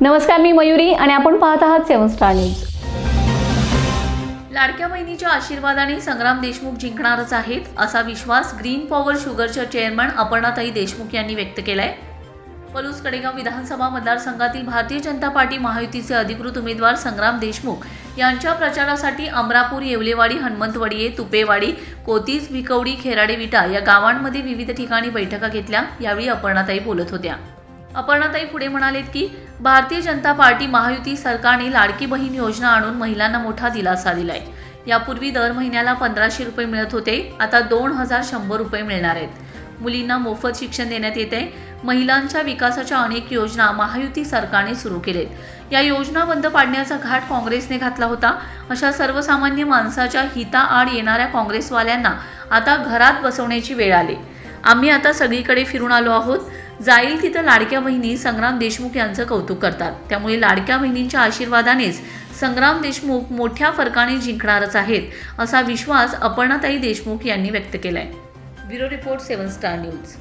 नमस्कार मी मयुरी आणि आपण पाहत आहात सेवन स्टार न्यूज. लाडक्या बहिणीच्या आशीर्वादाने संग्राम देशमुख जिंकणारच आहेत असा विश्वास ग्रीन पॉवर शुगरच्या चेअरमन अपर्णाताई देशमुख यांनी व्यक्त केलाय. पलूस कडेगाव विधानसभा मतदारसंघातील भारतीय जनता पार्टी महायुतीचे अधिकृत उमेदवार संग्राम देशमुख यांच्या प्रचारासाठी अमरापूर येवलेवाडी हनुमंतवाडी तुपेवाडी कोतीज भिकवडी खेराडे विटा या गावांमध्ये विविध ठिकाणी बैठका घेतल्या यावेळी अपर्णाताई बोलत होत्या. अपर्णाताई पुढे म्हणालेत की भारतीय जनता पार्टी महायुती सरकारने लाडकी बहीण योजना आणून महिलांना मोठा दिलासा दिलाय. यापूर्वी दर महिन्याला पंधराशे रुपये मिळत होते आता दोन हजार शंभर रुपये मिळणार आहेत. मुलींना मोफत शिक्षण देण्यात येते महिलांच्या विकासाच्या अनेक योजना महायुती सरकारने सुरू केलेत. या योजना बंद पाडण्याचा घाट काँग्रेसने घातला होता. अशा सर्वसामान्य माणसाच्या हिताआड येणाऱ्या काँग्रेसवाल्यांना आता घरात बसवण्याची वेळ आली. आम्ही आता सगळीकडे फिरून आलो आहोत. जाईल तिथं लाडक्या बहिणी संग्राम देशमुख यांचं कौतुक करतात. त्यामुळे लाडक्या बहिणींच्या आशीर्वादानेच संग्राम देशमुख मोठ्या फरकाने जिंकणारच आहेत असा विश्वास अपर्णाताई देशमुख यांनी व्यक्त केलाय. Bureau report seven star news.